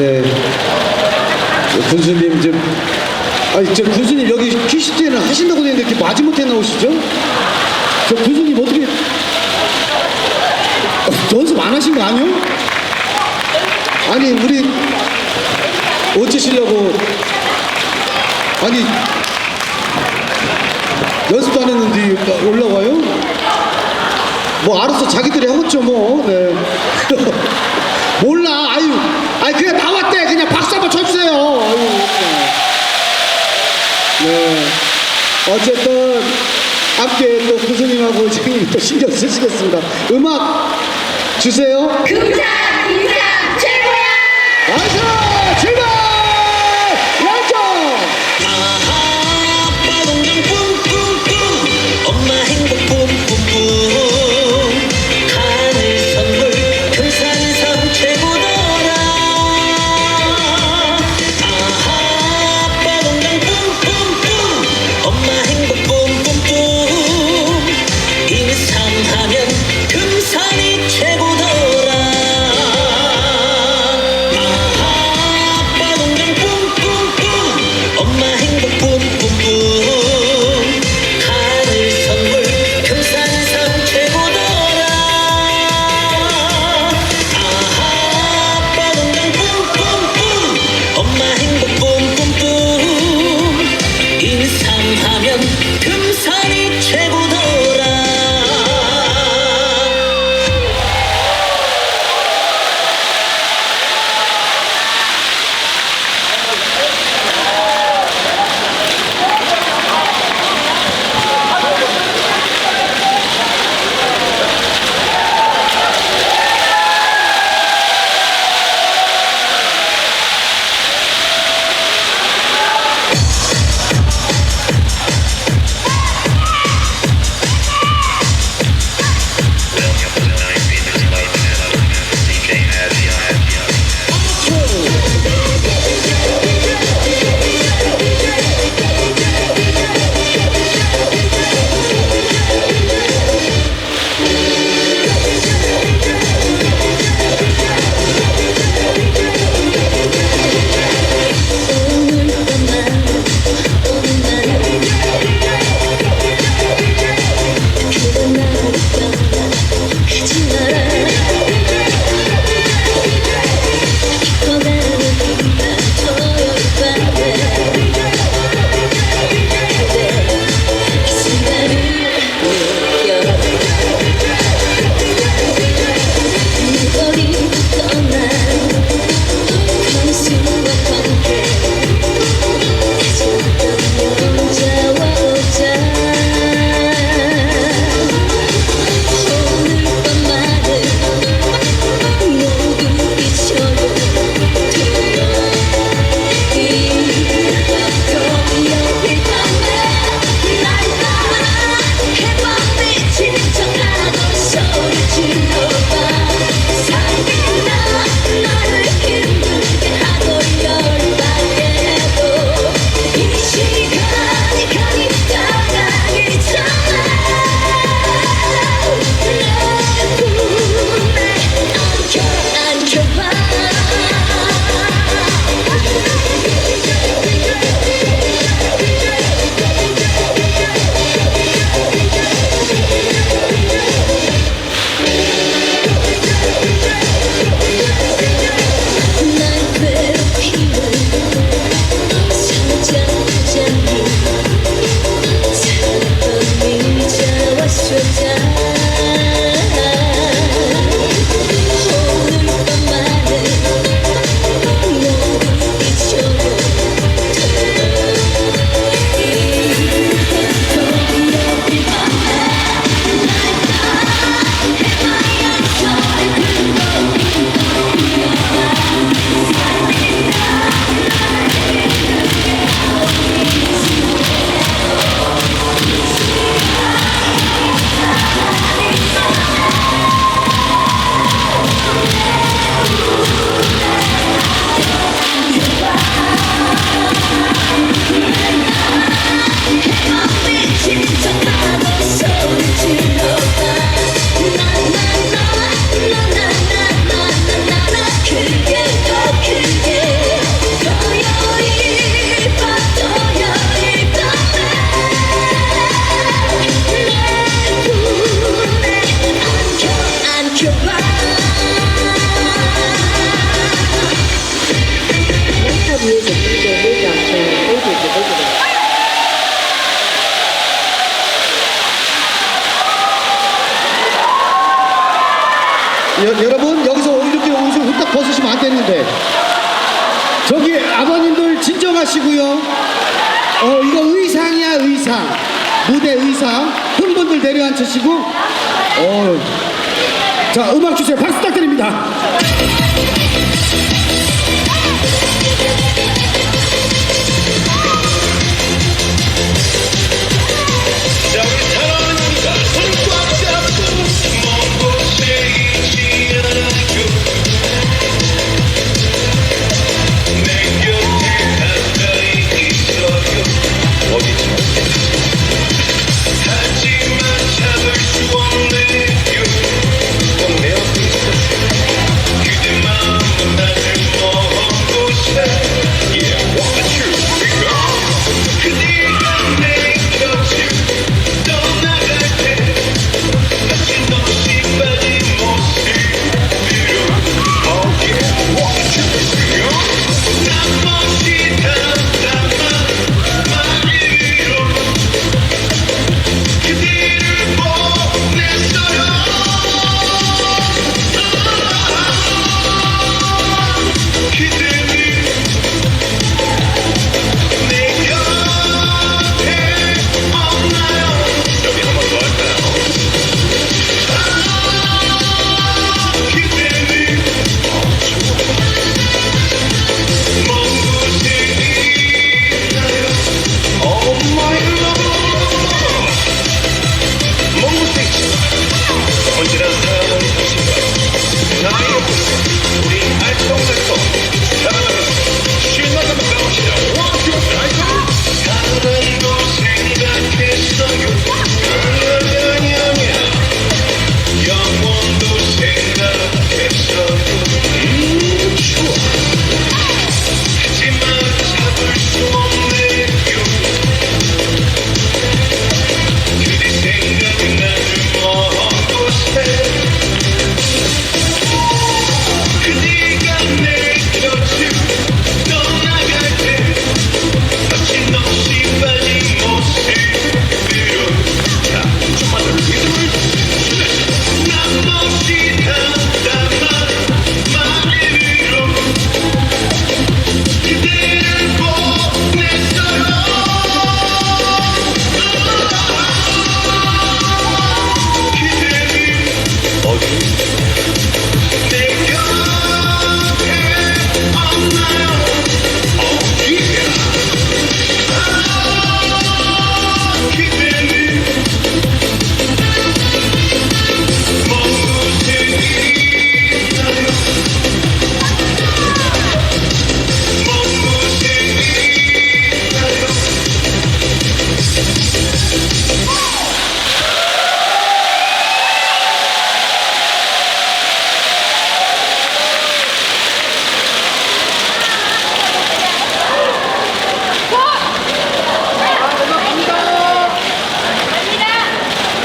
네. 군수님 좀 아니 저 군수님 여기 퀴시트에는 하신다고 되는데 이렇게 마지못해 나오시죠? 저 군수님 어떻게 어, 연습 안 하신 거 아니요? 아니 우리 어찌시려고 아니 연습도 안 했는데 올라와요? 뭐 알아서 자기들이 하겠죠 뭐 네. 몰라 아유 아니 그냥 나왔대 그냥 박수 한번 쳐주세요 아유 네 어쨌든 함께 또 교수님하고 선생님이 또 신경 쓰시겠습니다. 음악 주세요. 금상 벗으시면 안 되는데. 저기 아버님들 진정하시고요. 어, 이거 의상이야, 의상. 무대 의상. 흥분들 내려앉으시고. 어. 자, 음악 주세요. 박수 부탁드립니다.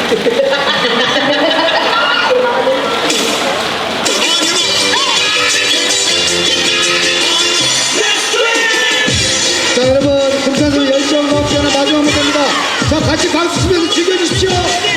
자 여러분 금산소 열정과 없지 않은 마지막 무대입니다. 자 같이 박수 치면서 즐겨주십시오.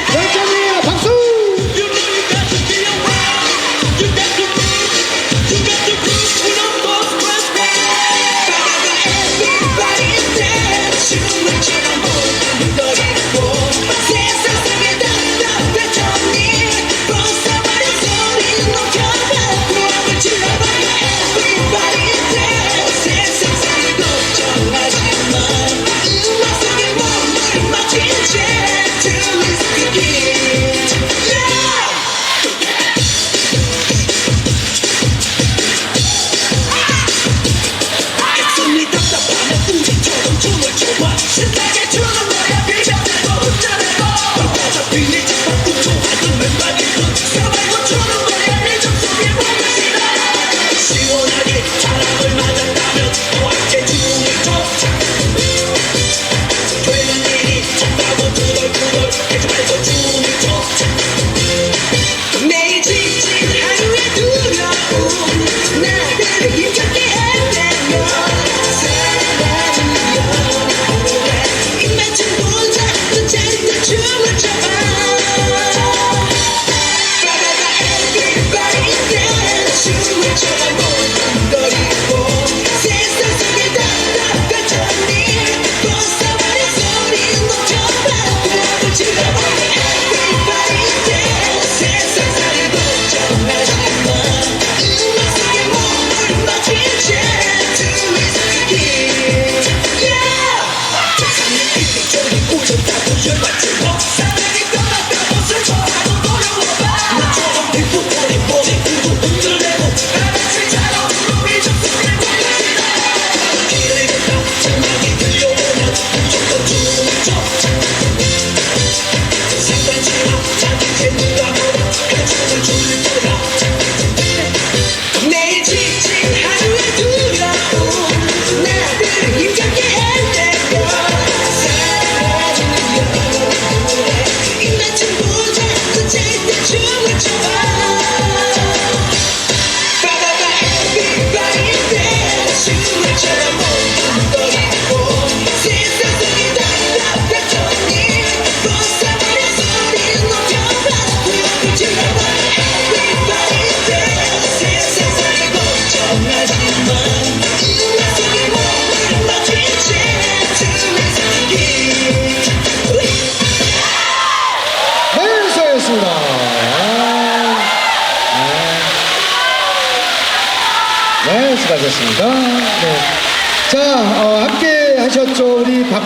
수고하셨습니다. 네. 자, 어, 함께 하셨죠. 우리 박